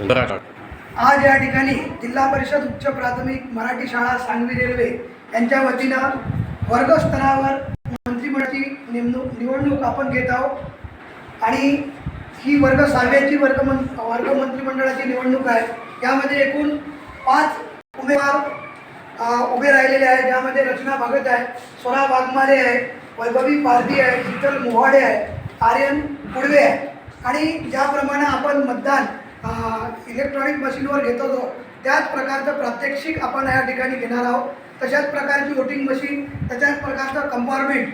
आज या ठिकाणी जिल्हा परिषद उच्च प्राथमिक मराठी शाळा सांगवी रेल्वे यांच्या वतीनं वर्गस्तरावर मंत्रिमंडळाची नेमणूक निवडणूक आपण घेत आहोत. आणि ही वर्ग सहाव्याची वर्गमं वर्ग मंत्रिमंडळाची निवडणूक आहे. यामध्ये एकूण पाच उमेदवार उभे राहिलेले आहेत. ज्यामध्ये रचना भगत आहे स्वरा वाघमारे आहे वैभवी पारधी आहे शीतल मोहाडे आहे आर्यन कुडवे आहे. आणि ज्याप्रमाणे आपण मतदान इलेक्ट्रॉनिक मशीनवर घेत होतो. त्याच प्रकारचं प्रात्यक्षिक आपण या ठिकाणी घेणार आहोत. तशाच प्रकारची वोटिंग मशीन तशाच प्रकारचं कंपार्टमेंट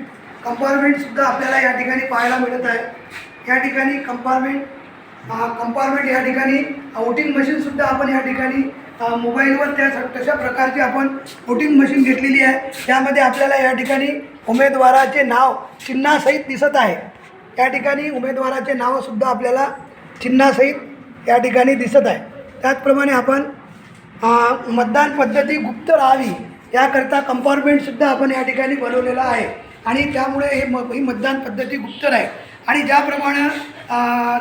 कंपार्टमेंटसुद्धा आपल्याला या ठिकाणी पाहायला मिळत आहे. या ठिकाणी कंपार्टमेंट कंपार्टमेंट या ठिकाणी वोटिंग मशीनसुद्धा आपण या ठिकाणी मोबाईलवर त्या तशा प्रकारची आपण वोटिंग मशीन घेतलेली आहे. त्यामध्ये आपल्याला या ठिकाणी उमेदवाराचे नाव चिन्हासहित दिसत आहे. या ठिकाणी उमेदवाराचे नावसुद्धा आपल्याला चिन्हासहित या ठिकाणी दिसत आहे. त्याचप्रमाणे आपण मतदान पद्धती गुप्त राहावी याकरता कंपार्टमेंटसुद्धा आपण या ठिकाणी बनवलेलं आहे. आणि त्यामुळे हे म ही मतदान पद्धती गुप्त राहील. आणि ज्याप्रमाणे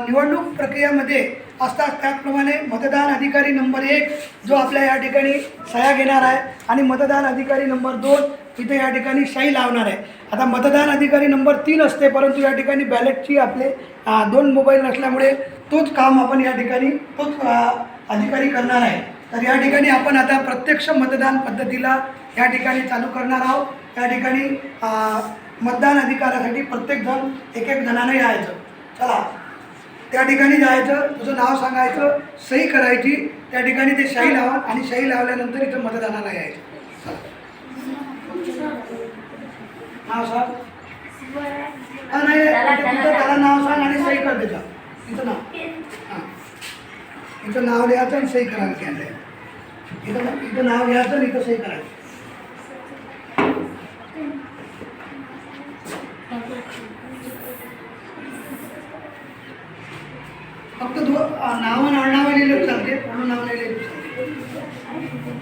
निवडणूक प्रक्रियेमध्ये असतात त्याचप्रमाणे मतदान अधिकारी नंबर एक जो आपल्या या ठिकाणी सह्या घेणार आहे आणि मतदान अधिकारी नंबर दोन इथे या ठिकाणी शाई लावणार आहे. आता मतदान अधिकारी नंबर तीन असते परंतु या ठिकाणी बॅलेटची आपले दोन मोबाईल नसल्यामुळे तोच काम आपण या ठिकाणी तोच अधिकारी करणार आहे. तर या ठिकाणी आपण आता प्रत्यक्ष मतदान पद्धतीला या ठिकाणी चालू करणार आहोत. या ठिकाणी मतदान अधिकारासाठी प्रत्येकजण एक एक जणानं यायचं. चला त्या ठिकाणी जायचं तुझं नाव सांगायचं सही करायची त्या ठिकाणी ते शाही लावा आणि शाही लावल्यानंतर इथं मतदानाला यायचं. नाव सांग. नाही त्याला नाव सांग आणि सही कर त्याचं इथं नाव. हां. इथं नाव लिहायचं आणि सही करायला इथं इथं नाव घ्यायचं आणि इथं सही करायचं. फक्त दो नावं नावं लिहिलं चालते पूर्ण नाव नाही लिहिलं चालते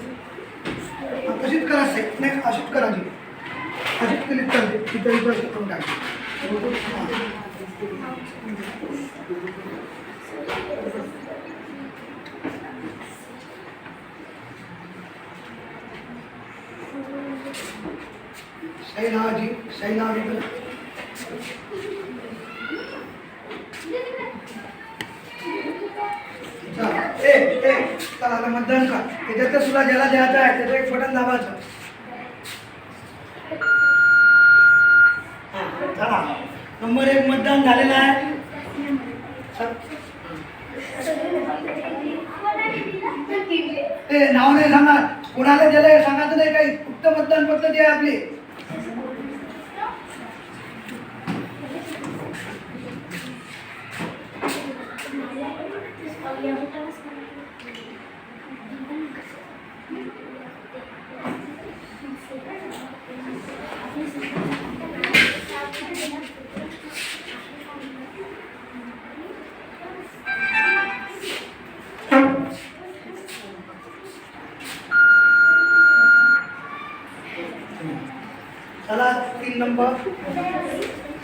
हा, तशीच करा सेट नाही अशीच करायची अशीच केली चालते तिथं इथं असं करून टाकायचं हां. सही ए ए चला आता मतदान का त्याच्यात सुद्धा ज्याला द्यायचं आहे त्याचं एक बटन दाबायचं. चला. नंबर एक मतदान झालेलं आहे. ए नाव नाही सांगा कोणाला दिलंय सांगायचं नाही काही. फक्त मतदान पद्धती आहे आपली. चला तीन नंबर